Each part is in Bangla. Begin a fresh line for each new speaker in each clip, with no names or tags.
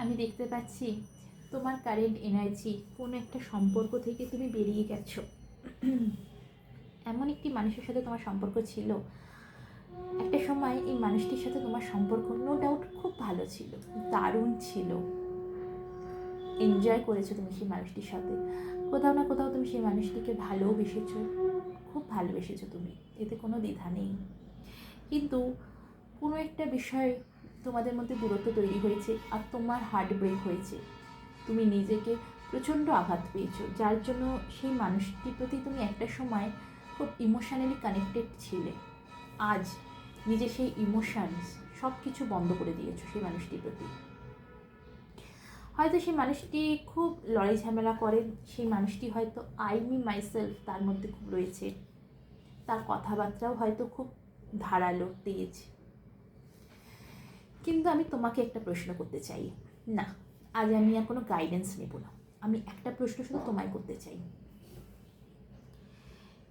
আমি দেখতে পাচ্ছি তোমার কারেন্ট এনার্জি কোনো একটা সম্পর্ক থেকে তুমি বেরিয়ে গেছো। এমন একটি মানুষের সাথে তোমার সম্পর্ক ছিল। একটা সময় এই মানুষটির সাথে তোমার সম্পর্ক নো ডাউট খুব ভালো ছিল, দারুণ ছিল। এনজয় করেছ তুমি সেই মানুষটির সাথে। কোথাও না কোথাও তুমি সেই মানুষটিকে ভালোবেসেছো, খুব ভালোবেসেছো তুমি, এতে কোনো দ্বিধা নেই। কিন্তু কোনো একটা বিষয় তোমাদের মধ্যে দূরত্ব তৈরি হয়েছে আর তোমার হার্ট ব্রেক হয়েছে। তুমি নিজেকে প্রচণ্ড আঘাত পেয়েছ, যার জন্য সেই মানুষটির প্রতি তুমি একটা সময় খুব ইমোশনালি কানেক্টেড ছিলে। আজ নিজে সেই ইমোশনস সব কিছু বন্ধ করে দিয়েছ সেই মানুষটির প্রতি। হয়তো সেই মানুষটি খুব লড়াই ঝামেলা করেন সেই মানুষটি হয়তো আই মি মাইসেলফ তার মধ্যে খুব রয়েছে। তার কথাবার্তাও হয়তো খুব ধারালো, তেজ। কিন্তু আমি তোমাকে একটা প্রশ্ন করতে চাই। না, আজ আমি আর কোনো গাইডেন্স নেব না। আমি একটা প্রশ্ন শুধু তোমায় করতে চাই।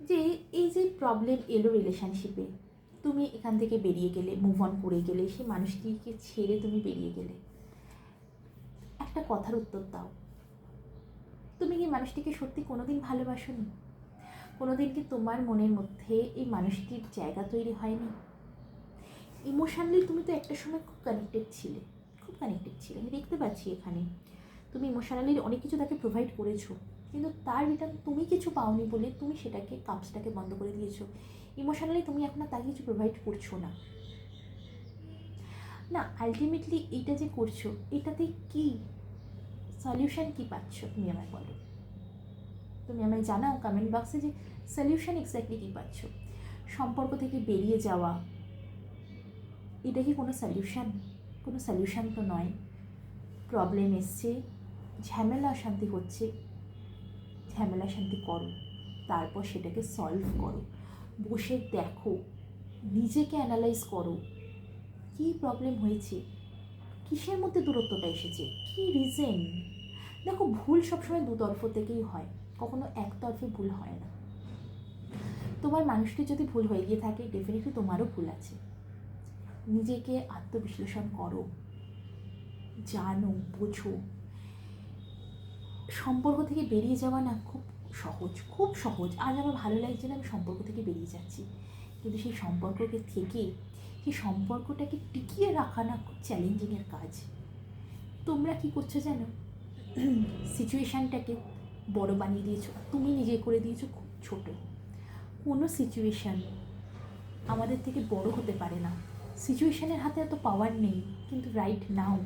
যে এই যে প্রবলেম এলো রিলেশনশিপে তুমি এখান থেকে বেরিয়ে গেলে মুভ অন করে গেলে, সেই মানুষটিকে ছেড়ে তুমি বেরিয়ে গেলে, একটা কথার উত্তর দাও। তুমি কি মানুষটিকে সত্যি কোনোদিন ভালোবাসোনি? কোনোদিন কি তোমার মনের মধ্যে এই মানুষটির জায়গা তৈরি হয়নি? ইমোশনালি তুমি তো একটা সময় খুব কানেক্টেড ছিলে, খুব কানেক্টেড ছিলে। আমি দেখতে পাচ্ছি এখানে। তুমি ইমোশনালি অনেক কিছু তাকে প্রোভাইড করেছ, কিন্তু তার রিটার্ন তুমি কিছু পাওনি বলে তুমি সেটাকে কাপসটাকে বন্ধ করে দিয়েছ। ইমোশনালি তুমি এখন আর তাকে কিছু প্রোভাইড করছ না। না আলটিমেটলি এটা যে করছ, এটাতে কি সলিউশন কি পাচ্ছ তুমি আমায় বলো? তুমি আমায় জানাও কমেন্ট বক্সে যে সলিউশন এক্স্যাক্টলি কী পাচ্ছ? সম্পর্ক থেকে বেরিয়ে যাওয়া এটা কি কোনো সলিউশন কোনো সলিউশন তো নয়। প্রবলেম এসছে, ঝামেলা অশান্তি হচ্ছে। ঝামেলা শান্তি করো, তারপর সেটাকে সলভ করো। বসে দেখো, নিজেকে অ্যানালাইজ করো, কী প্রবলেম হয়েছে? কিসের মধ্যে দূরত্বটা এসেছে? কী রিজন দেখো, ভুল সবসময় দুতরফ থেকেই হয়, কখনো একতরফে ভুল হয় না। তোমার মানুষটি যদি ভুল হয়ে গিয়ে থাকে ডেফিনেটলি তোমারও ভুল আছে। নিজেকে আত্মবিশ্লেষণ করো, জানো, বোঝো। সম্পর্ক থেকে বেরিয়ে যাওয়া না খুব সহজ খুব সহজ। আজ আমার ভালো লাগছে না, আমি সম্পর্ক থেকে বেরিয়ে যাচ্ছি। কিন্তু সেই সম্পর্ককে থেকে সেই সম্পর্কটাকে টিকিয়ে রাখা না খুব চ্যালেঞ্জিংয়ের কাজ। তোমরা কি করছ জানো? সিচুয়েশানটাকে বড় বানিয়ে দিয়েছ। তুমি নিজে করে দিয়েছ, খুব ছোট। কোনো সিচুয়েশান আমাদের থেকে বড় হতে পারে না। সিচুয়েশানের হাতে এত পাওয়ার নেই, কিন্তু রাইট নাও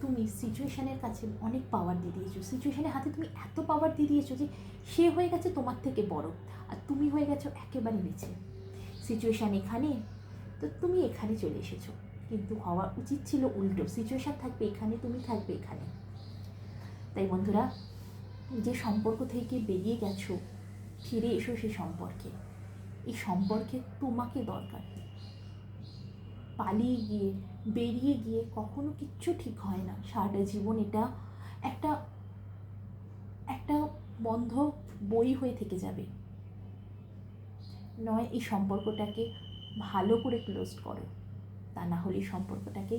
তুমি সিচুয়েশানের কাছে অনেক পাওয়ার দিয়ে দিয়েছ। সিচুয়েশানের হাতে তুমি এত পাওয়ার দিয়ে দিয়েছ যে সে হয়ে গেছে তোমার থেকে বড়, আর তুমি হয়ে গেছো একেবারে নিচে সিচুয়েশান এখানে, তো তুমি এখানে চলে এসেছ। কিন্তু হওয়া উচিত ছিল উল্টো সিচুয়েশান থাকবে এখানে, তুমি থাকবে এখানে। তাই বন্ধুরা, যে সম্পর্ক থেকে বেরিয়ে গেছো, ফিরে এসো সেই সম্পর্কে। এই সম্পর্কে তোমাকে দরকার। পালিয়ে গিয়ে, বেরিয়ে গিয়ে কখনো কিচ্ছু ঠিক হয় না। সারাটা জীবন এটা একটা একটা বন্ধ বই হয়ে থেকে যাবে। নয়, এই সম্পর্কটাকে ভালো করে ক্লোজ করো। তা না হলে সম্পর্কটাকে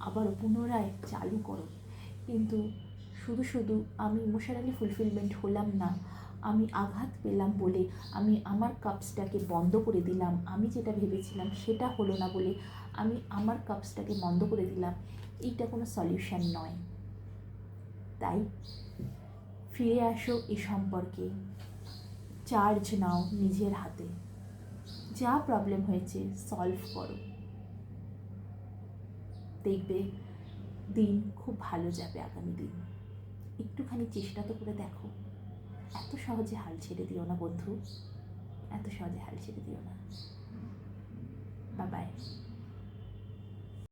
আবার পুনরায় চালু করো। কিন্তু শুধু শুধু আমি ইমোশনালি ফুলফিলমেন্ট হলাম না আমি আঘাত পেলাম বলে আমি আমার কাপসটাকে বন্ধ করে দিলাম। আমি যেটা ভেবেছিলাম সেটা হলো না বলে আমি আমার কাপসটাকে বন্ধ করে দিলাম। এইটা কোনো সলিউশন নয়। তাই ফিরে আসো এ সম্পর্কে। চার্জ নাও নিজের হাতে। যা প্রবলেম হয়েছে সলভ করো। দেখবে দিন খুব ভালো যাবে আগামী দিন। একটুখানি চেষ্টা তো করে দেখো। এত সহজে হাল ছেড়ে দিও না বন্ধু। এত সহজে হাল ছেড়ে দিও না। বাবাই